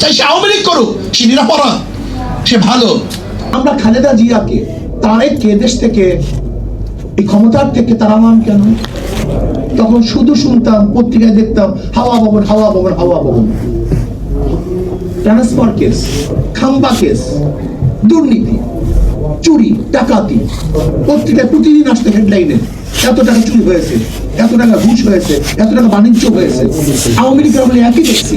চাই সে আওয়ামী লীগ করুক, সে নিরাপরাধ, সে ভালো। আমরা খালেদা জিয়াকে তারেককে দেশ থেকে, এই ক্ষমতার থেকে তাড়ালাম কেন? তখন শুধু শুনতাম, পত্রিকায় দেখতাম, হাওয়া ভবন হাওয়া ভবন হাওয়া ভবন। ট্রান্সফার কেস, খাম্বা কেস, দুর্নীতি, চুরি, ডাকাতি। পত্রিকায় প্রতিদিন আসতে হেডলাইনে এত টাকা চুরি হয়েছে, এত টাকা ঘুষ হয়েছে, এত টাকা বাণিজ্য হয়েছে। আওয়ামী লীগের আমলে একই দেখছি।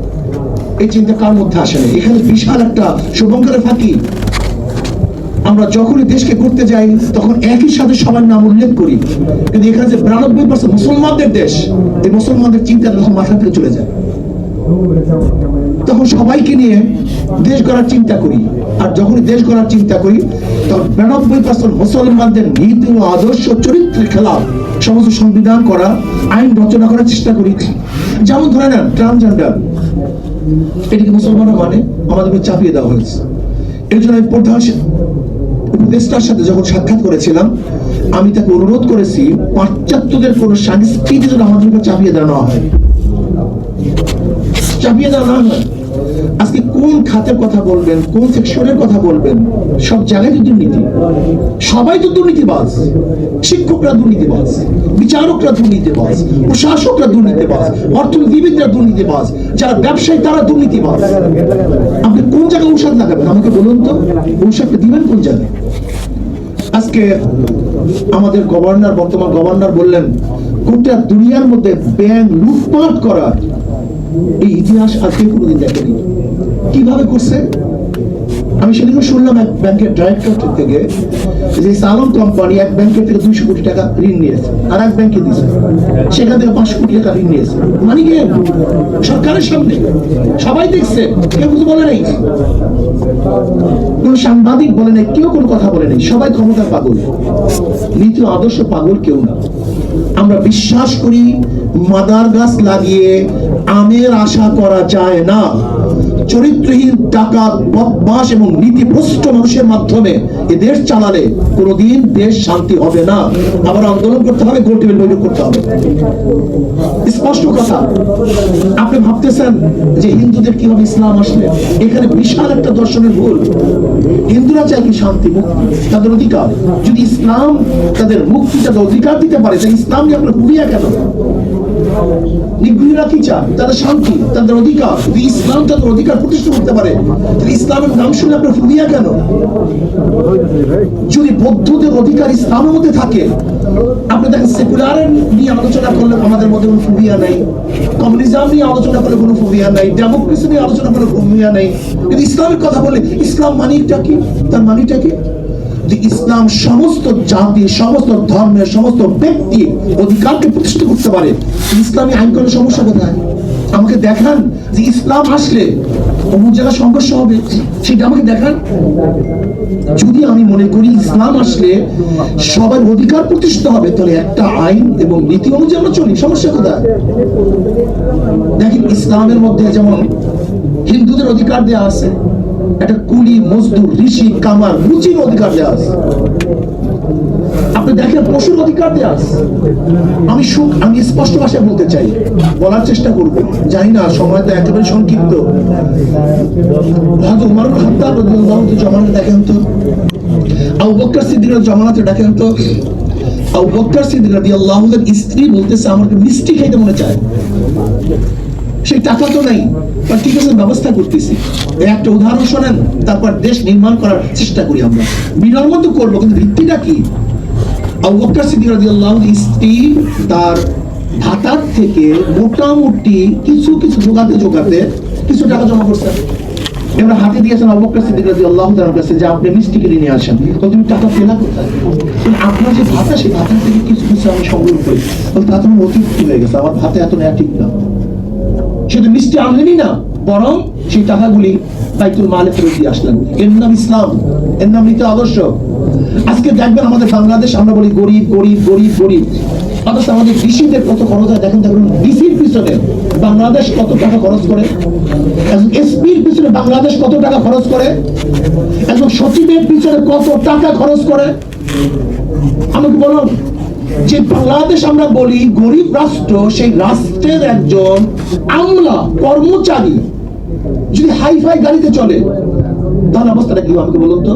এই চিন্তা কার মধ্যে আসে না এখানে বিশাল একটা শুভঙ্করের ফাঁকি। আমরা যখনই দেশকে করতে যাই, তখন একই সাথে সবার নাম উল্লেখ করি। কিন্তু এখানে যে বিরানব্বই পার্সেন্ট মুসলমানদের দেশ, এই মুসলমানদের চিন্তা তখন মাথা থেকে চলে যায়। তখন সবাইকে নিয়ে দেশ গড়ার চিন্তা করি। আর যখনই দেশ গড়ার চিন্তা করি, তখন বিরানব্বই পার্সেন্ট মুসলমানদের নীতি ও আদর্শ চরিত্রের খেলাফ সমস্ত সংবিধান করা, আইন রচনা করার চেষ্টা করি। যেমন ধরে নেন, ট্রান্সজেন্ডার। এটিকে মুসলমানরা মানে আমাদেরকে চাপিয়ে দেওয়া হয়েছে। এর জন্য আমি প্রধান উপদেষ্টার সাথে যখন সাক্ষাৎ করেছিলাম, আমি তাকে অনুরোধ করেছি, পাশ্চাত্যদের কোন সংস্কৃতি যেন আমাদের উপর চাপিয়ে দেওয়া হয়। চাপিয়ে দেওয়া না হয়। আজকে কোন খাতের কথা বলবেন, কোন সেকশনের কথা বলবেন? সব জায়গায় তো দুর্নীতি। সবাই তো দুর্নীতিবাজ। শিক্ষকরা দুর্নীতিবাজ। বিচারকরা দুর্নীতিবাজ। প্রশাসকরা দুর্নীতিবাজ। অর্থনীতিবিদরা দুর্নীতিবাজ। যারা ব্যবসায়ী, তারা দুর্নীতিবাজ। আপনি কোন জায়গায় ঔষধ লাগাবেন? আমাকে বলুন তো। ঔষধটা দিবেন কোন জায়গায়? আজকে আমাদের গভর্নর, বর্তমান গভর্নর বললেন, গোটা দুনিয়ার মধ্যে ব্যাংক লুটপাট করা এই ইতিহাস আজকে কোনোদিন দেখেনি। কীভাবে করছে? আমি সেদিনও শুনলাম এক ব্যাংকের ডাইরেক্টর থেকে যে সালম কোম্পানি এক ব্যাংকের থেকে দুইশো কোটি টাকা ঋণ নিয়েছে আর এক ব্যাংকে দিয়েছে। সেখান থেকে পাঁচশো কোটি টাকা ঋণ নিয়েছে। মানে কি? সরকারের সামনে। সবাই দেখছে, কেউ কিছু বলে নাই। কোন সাংবাদিক বলে নাই, কেউ কোনো কথা বলে নাই। সবাই ক্ষমতার পাগল। নীতি আদর্শ পাগল কেউ না। আমরা বিশ্বাস করি, মাদার গাছ লাগিয়ে আমের আশা করা যায় না। চরিত্রহীন, ডাকাত বদমাস এবং নীতিভ্রষ্ট মানুষের মাধ্যমে এ দেশ চালালে কোনোদিন দেশ শান্তি হবে না। আবার আন্দোলন করতে হবে, গোল টেবিল বৈঠক করতে হবে। স্পষ্ট কথা, আপনি ভাবতেছেন যে হিন্দুদের কি হবে, ইসলাম আসলে? এখানে বিশাল একটা দর্শনের ভুল। হিন্দুরা চায় কি শান্তি, মুক্তি, তাদের অধিকার। যদি ইসলাম তাদের মুক্তি, তাদের অধিকার দিতে পারে তাই ইসলাম নিয়ে আপনার ভুলিয়া কেন? নিগুণীরা কি চায়? তাদের শান্তি, তাদের অধিকার। ইসলাম তাদের অধিকার প্রতিষ্ঠা করতে পারে। তাহলে ইসলামের নাম শুনে আপনার ফুলিয়া কেন? যদি বৌদ্ধদের অধিকার ইসলামের মধ্যে থাকে, আপনি দেখেন সেকুলার নিয়ে আলোচনা করলে আমাদের মধ্যে কোনো কমিউনিজম নিয়ে আলোচনা করলে কোনো ডেমোক্রেসি নিয়ে আলোচনা করলে কিন্তু ইসলামের কথা বলে, ইসলাম মানিটা কি? তার মানিটা কি? ইসলাম সমস্ত জাতি, সমস্ত ধর্মের, সমস্ত ব্যক্তি অধিকারকে প্রতিষ্ঠা করতে পারে। ইসলামী আইন করার সমস্যা কোথায়? আমাকে দেখান যে ইসলাম আসলে অমুক জায়গায় সংঘর্ষ হবে, সেটা আমাকে দেখান। যদি আমি মনে করি ইসলাম আসলে সবার অধিকার প্রতিষ্ঠিত হবে, তাহলে একটা আইন এবং নীতি অনুযায়ী আমরা চলি, সমস্যা কোথায়? দেখেন, ইসলামের মধ্যে যেমন হিন্দুদের অধিকার দেওয়া আছে, একটা কুলি, মজদুর, ঋষি, কামার রুচির অধিকার দেওয়া আছে। আপনি দেখেন পশুর অধিকার দেওয়া আমি সুখ আমি স্পষ্ট ভাষায় বলতে চাই, বলার চেষ্টা করব। জানি না, সময় তো একেবারে সংক্ষিপ্ত। হয়তো উমর খাত্তাব রাদিয়াল্লাহু তাআলা জমানাতে দেখেন তো, আবু দেখেন তো, আবু সিদ্দিক স্ত্রী বলতেছে, আমাকে মিষ্টি খাইতে মনে চায়। সেই টাকা তো নাই ঠিক আছে, ব্যবস্থা করতেছি। একটা উদাহরণ শোনেন, তারপর দেশ নির্মাণ করার চেষ্টা করি আমরা। বিনর্ম তো করব, কিন্তু ভিত্তিটা কি? তার ভাতার থেকে মোটামুটি কিছু কিছু জোগাতে জোগাতে কিছু টাকা জমা করছেন এবার হাতে দিয়েছেন বকর সিদ্দিক রাদিয়াল্লাহু তাআলার কাছে যে আপনি মিষ্টি কিনে নিয়ে আসেন। তো তুমি টাকা পেলা কোথায়? আপনার যে ভাতা, সেই ভাতার থেকে কিছু কিছু আমি সংগ্রহ করি। তা তোমার অতিরিক্ত হয়ে গেছে, আমার ভাতে এত নেওয়া ঠিক না। শুধু মিষ্টি আনলেনই না, বরং সেই টাকাগুলি বাইতুল মালে ফেরত দিয়ে আসলেন। এর নাম ইসলাম, এর নাম নীতি আদর্শ। আজকে দেখবেন আমাদের বাংলাদেশ, আমরা বলি গরিব গরিব গরিব গরিব। অথচ আমাদের কৃষিদের কত খরচ হয়, দেখেন, দেখুন, ডিসির পিছনে বাংলাদেশ কত টাকা খরচ করে এসপির পিছনে বাংলাদেশ কত টাকা খরচ করে একজন সচিবের পিছনে কত টাকা খরচ করে। আমাকে বলুন, যে বাংলাদেশ আমরা বলি গরিব রাষ্ট্র, সেই রাষ্ট্রের একজন আমলা, কর্মচারী, যদি হাই ফাই গাড়িতে চলে তাহলে অবস্থাটা কি আমাকে বলুন তো?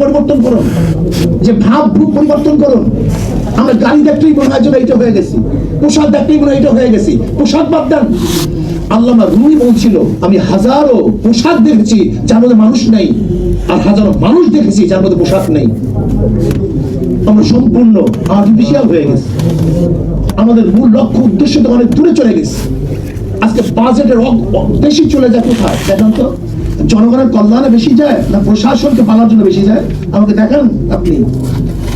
পরিবর্তন যে ভাব পরিবর্তন আমরা গাড়ি মনে হয় হয়ে গেছি। পোশাক মনে হয় হয়ে গেছি। পোশাক বাদ দেন। রুমি বলছিল, আমি হাজারো পোশাক দেখেছি যার মধ্যে মানুষ নেই আর হাজারো মানুষ দেখেছি যার মধ্যে পোশাক নেই। আমরা সম্পূর্ণ আর্টিফিশিয়াল হয়ে গেছে। আমাদের মূল লক্ষ্য, উদ্দেশ্য তো অনেক দূরে চলে গেছে। আজকে বাজেটের বেশি চলে যায় কোথায়? দেখেন তো। জনগণের কল্যাণে বেশি যায় না প্রশাসনকে পালার জন্য বেশি যায়? আমাকে দেখান আপনি।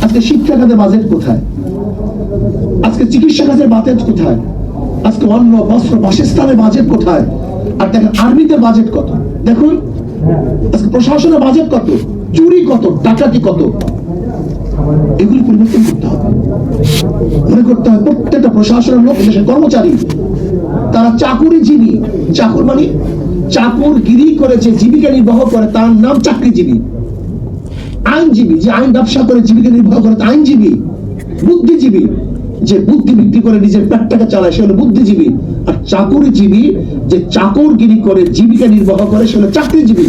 আজকে শিক্ষা খাতের বাজেট কোথায়? আজকে চিকিৎসা খাতের বাজেট কোথায়? আজকে অন্ন, বস্ত্র, বাসস্থানের বাজেট কোথায়? আর দেখেন আর্মিতে বাজেট কত? দেখুন, আজকে প্রশাসনের বাজেট কত? চুরি কত? ডাকাতি কত? এগুলি পরিবর্তন করতে হবে। মনে করতে হবে প্রত্যেকটা প্রশাসনের লোক দেশের কর্মচারী, তারা চাকুরিজীবী। চাকুর মানে চাকুর গিরি করে যে জীবিকা নির্বাহ করে, তার নাম চাকরিজীবী। আইনজীবী, যে আইন ব্যবসা করে জীবিকা নির্বাহ করে তা আইনজীবী। বুদ্ধিজীবী, যে বুদ্ধি বিক্রি করে নিজের পেটটাকে চালায়, সে হলো বুদ্ধিজীবী। আর চাকুরিজীবী, যে চাকরগিরি করে জীবিকা নির্বাহ করে, সে হলো চাকরিজীবী।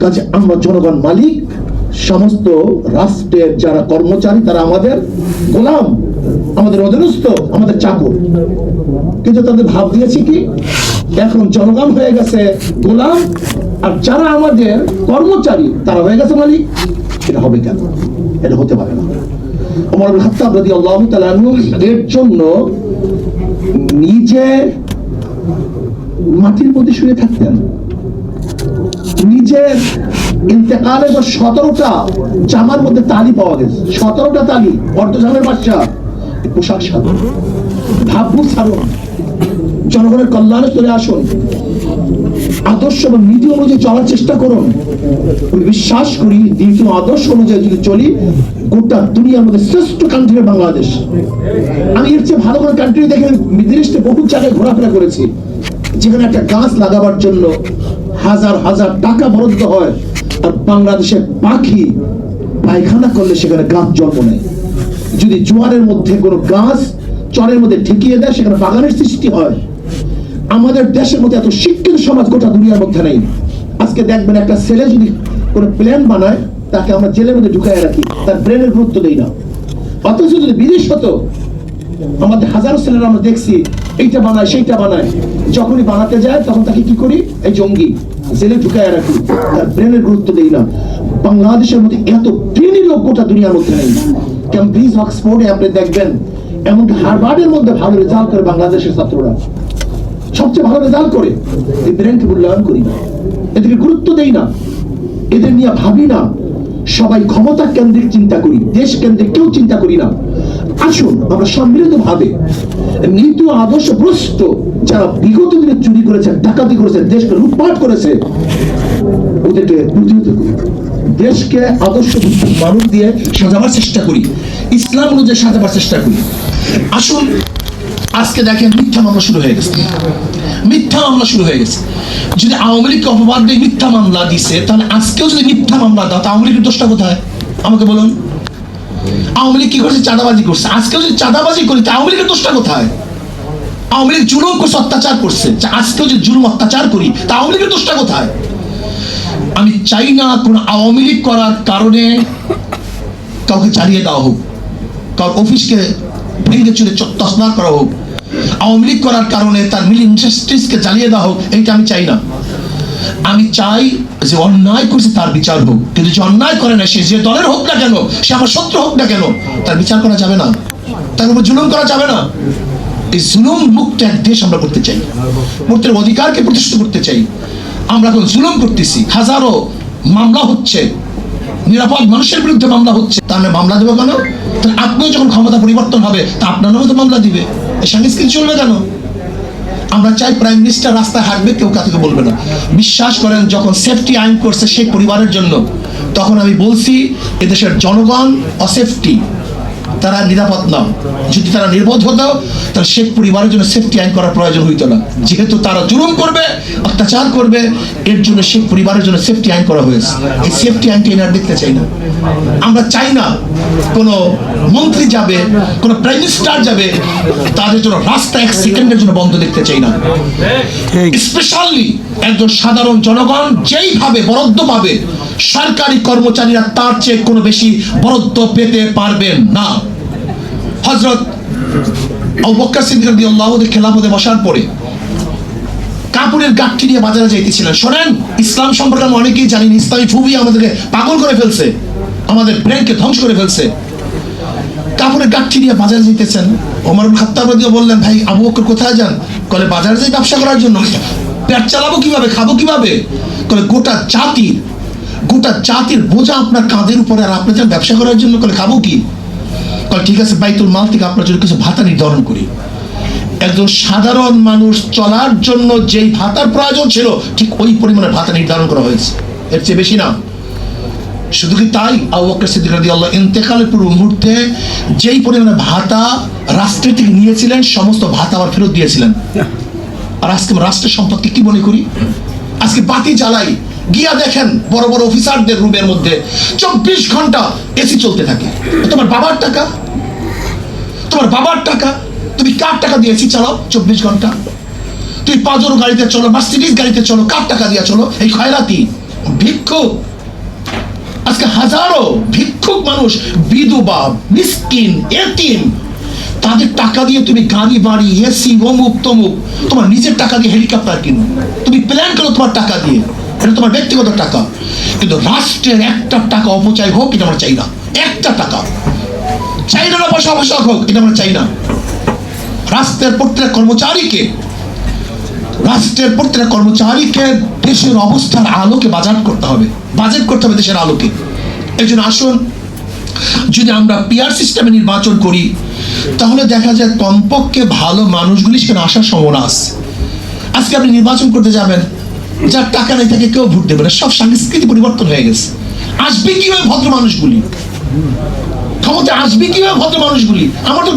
কাজে আমরা জনগণ মালিক, সমস্ত রাষ্ট্রের যারা কর্মচারী, তারা আমাদের গোলাম। আমাদের অধীনস্থ, আমাদের চাকর। কিন্তু তাদের ভাব দিয়েছি কি? এখন জনগণ হয়ে গেছে গোলাম, আর যারা আমাদের কর্মচারী, তারা হয়ে গেছে মালিক। এটা হবে কেন? এটা হতে পারে না। সতেরোটা তালি পাওয়া গেছে। বাচ্চা পোশাক সারুন ভাবভূত সারুন জনগণের কল্যাণে চলে আসুন, আদর্শ এবং নীতি অনুযায়ী চলার চেষ্টা করুন। আমি বিশ্বাস করি দ্বিতীয় আদর্শ অনুযায়ী যদি চলি, গোটা দুনিয়ার মধ্যে শ্রেষ্ঠ কান্ট্রি বাংলাদেশ। আমি এর চেয়ে ভালো কোনো কান্ট্রি দেখে বিদেশে বহু জায়গায় ঘোরাফেরা করেছি, যেখানে একটা গাছ লাগাবার জন্য হাজার হাজার টাকা বরাদ্দ হয়, আর বাংলাদেশের পাখি পায়খানা করলে সেখানে গাছ জন্ম নেয়। যদি জোয়ারের মধ্যে কোনো গাছ চরের মধ্যে ঠেকিয়ে দেয়, সেখানে বাগানের সৃষ্টি হয়। আমাদের দেশের মধ্যে এত শিক্ষিত সমাজ গোটা দুনিয়ার মধ্যে নেই। আজকে দেখবেন একটা ছেলে যদি কোনো প্ল্যান বানায়, তাকে আমরা জেলের মধ্যে ঢুকাই রাখি, তার ব্রেনের গুরুত্ব দেই না। অথচ যদি বিদেশ হতো, আমাদের হাজারো ছেলেরা আমরা দেখছি, এইটা বানায়, সেইটা বানায়। যখনই বানাতে যায়, তখন তাকে কি করি? এই জঙ্গি, জেলে ঢুকায় রাখি, তার ব্রেনের গুরুত্ব দেই না। বাংলাদেশের মধ্যে এত ব্রেনি লোক গোটা দুনিয়ার মধ্যে নেই। ক্যাম্ব্রিজ অক্সফোর্ডে আপনি দেখবেন, এমনকি হার্ভার্ডের মধ্যে ভালো রেজাল্ট করে বাংলাদেশের ছাত্ররা। সবচেয়ে ভালো রেজাল্ট করে, এই ব্রেনকে মূল্যায়ন করি না। এদেরকে গুরুত্ব দেই না। এদের নিয়ে ভাবি না। সবাই ক্ষমতা কেন্দ্রিক চিন্তা করি, দেশ কেন্দ্রিক কেউ চিন্তা করি না। আসুন, আমরা সম্মিলিত ভাবে নীতি আদর্শ ভ্রষ্ট যারা বিগত দিনে চুরি করেছে, ডাকাতি করেছে, দেশকে লুটপাট করেছে, ওদেরকে প্রতিহত করি। দেশকে আদর্শ মানুষ দিয়ে সাজাবার চেষ্টা করি, ইসলাম অনুযায়ী সাজাবার চেষ্টা করি। আসুন, আজকে দেখেন মিথ্যা মামলা শুরু হয়ে গেছে। মিথ্যা মামলা শুরু হয়ে গেছে। যদি আওয়ামী লীগকে অপবাদ দিয়ে মিথ্যা মামলা দিছে, তাহলে আজকেও যদি মিথ্যা মামলা দাও তা আওয়ামী লীগের দোষটা কোথায়? আমাকে বলুন। আওয়ামী লীগ কি করছে? চাঁদাবাজি করছে। আজকেও যদি চাঁদাবাজি করি তা আওয়ামী লীগের দোষটা কোথায়? আওয়ামী লীগ জুলুম করছে অত্যাচার করছে। আজকেও যদি জুলুম অত্যাচার করি তা আওয়ামী লীগের দোষটা কোথায়? আমি চাই না কোন আওয়ামী লীগ করার কারণে কাউকে চালিয়ে দেওয়া হোক কারোর অফিসকে ভেঙে চুরে তসনা করা হোক, আওয়ামী লীগ করার কারণে তার মিল ইন্ডাস্ট্রিজকে জ্বালিয়ে দেওয়া হোক, এইটা আমি চাই না। আমি চাই যে অন্যায় করছে তার বিচার হোক, কিন্তু যে অন্যায় করে না সে, যে দলের হোক না কেন, সে আমার শত্রু হোক না কেন, তার বিচার করা যাবে না। তার উপর জুলুম করা যাবে না। এই জুলুম মুক্ত এক দেশ আমরা করতে চাই। মুক্তির অধিকারকে প্রতিষ্ঠিত করতে চাই। আমরা এখন জুলুম করতেছি। হাজারো মামলা হচ্ছে। নিরাপদ মানুষের বিরুদ্ধে মামলা হচ্ছে। নামে মামলা দেবো কেন? তাহলে আপনিও যখন ক্ষমতা পরিবর্তন হবে, তা আপনার নামে তো মামলা দিবে। এই সংস্কৃতি চলবে কেন? আমরা চাই প্রাইম মিনিস্টার রাস্তায় হাঁটবে, কেউ কাউকে বলবে না। বিশ্বাস করেন, যখন সেফটি আইন করছে সেই পরিবারের জন্য, তখন আমি বলছি, এদেশের জনগণ অসেফটি তারা নিরাপদ না যদি তারা নির্বোধ হতো তাহলে শেখ পরিবারের জন্য সেফটি আইন করার প্রয়োজন হইতো না। যেহেতু তারা জুলুম করবে অত্যাচার করবে এর জন্য শেখ পরিবারের জন্য সেফটি আইন করা হয়েছে। এই সেফটি আইনটা এনার দেখতে চাই না। আমরা চাই না কোনো মন্ত্রী যাবে কোনো প্রাইম মিনিস্টার যাবে তাদের জন্য রাস্তা এক সেকেন্ডের জন্য বন্ধ দেখতে চাই না। স্পেশালি একজন সাধারণ জনগণ যেইভাবে বরাদ্দ পাবে সরকারি কর্মচারীরা তার চেয়ে কোনো বেশি বরাদ্দ পেতে পারবেন না। হজরত খেলাফতে বসার পরে কাপড়ের গাঠটি নিয়ে বাজারে যাইতেছিলেন। শোনেন, ইসলাম সম্পর্কে আমরা অনেকেই জানি ইসলামী ফুবি আমাদেরকে পাগল করে ফেলছে, আমাদের ব্রেনকে ধ্বংস করে ফেলছে। কাপড়ের গাঠি নিয়ে বাজারে যেতেছেন ওমর খাত্তাব রাদিও বললেন, ভাই, আবু বকর কোথায় যান? কলে, বাজারে যাই ব্যবসা করার জন্য। পেট চালাবো কীভাবে? খাব কীভাবে? কলে, গোটা জাতির গোটা জাতির বোঝা আপনার কাঁধের উপরে আর আপনি যান ব্যবসা করার জন্য কলে খাব কি? ঠিক আছে, বাইতুল মাল থেকে আপনার জন্য কিছু ভাতা নির্ধারণ করি। একজন সাধারণ মানুষ চলার জন্য যেই ভাতার প্রয়োজন ছিল, ঠিক ওই পরিমাণে ভাতা নির্ধারণ করা হয়েছে। এর চেয়ে বেশি না। শুধু কি তাই? আবু বকর সিদ্দিক রাদিয়াল্লাহু ইন্তেকালের মুহূর্তে যেই পরিমাণে ভাতা রাষ্ট্রের থেকে নিয়েছিলেন, সমস্ত ভাতা আবার ফেরত দিয়েছিলেন। আর আজকে রাষ্ট্রের সম্পদকে কি মনে করি? আজকে বাতি জ্বালাই। গিয়া দেখেন বড় বড় অফিসারদের রুমের মধ্যে চব্বিশ ঘণ্টা এসি চলতে থাকে। তোমার বাবার টাকা? তোমার বাবার টাকা? তুমি কার টাকা দিয়ে এসি চালাও চব্বিশ ঘণ্টা? তুই পাজরো গাড়িতে চলো মার্সিডিজ গাড়িতে চলো, কার টাকা দিয়ে চলো? এই খয়রাতি। ভিক্ষুক। আজকে হাজারো ভিক্ষুক মানুষ, বিধবা, মিসকিন, এতিম, তাদের টাকা দিয়ে তুমি গাড়ি, বাড়ি, এসি অমুক তমুক তোমার নিজের টাকা দিয়ে হেলিকপ্টার কিনো। তুমি প্ল্যান করো তোমার টাকা দিয়ে। এটা তোমার ব্যক্তিগত টাকা। কিন্তু রাষ্ট্রের একটা টাকা অপচয় হোক, এটা আমরা চাই না। একটা টাকা। চাই না পয়সা অপচয় হোক, এটা আমরা চাই না। রাষ্ট্রের প্রত্যেক কর্মচারীকে, রাষ্ট্রের প্রত্যেক কর্মচারীকে দেশের অবস্থার আলোকে বাজার করতে হবে। বাজেট করতে হবে দেশের আলোকে। এই জন্য আসুন, যদি আমরা পিয়ার সিস্টেমে নির্বাচন করি, তাহলে দেখা যায় কমপক্ষে ভালো মানুষগুলি সেখানে আসার সম্ভাবনা আছে। আজকে আপনি নির্বাচন করতে যাবেন যার টাকা নেই তাকে কেউ ভোট দেবে না। সব সংস্কৃতি পরিবর্তন হয়ে গেছে। আসবে কীভাবে ভদ্র মানুষগুলি? ক্ষমতা আসবে কীভাবে ভদ্র মানুষগুলি? আমার তো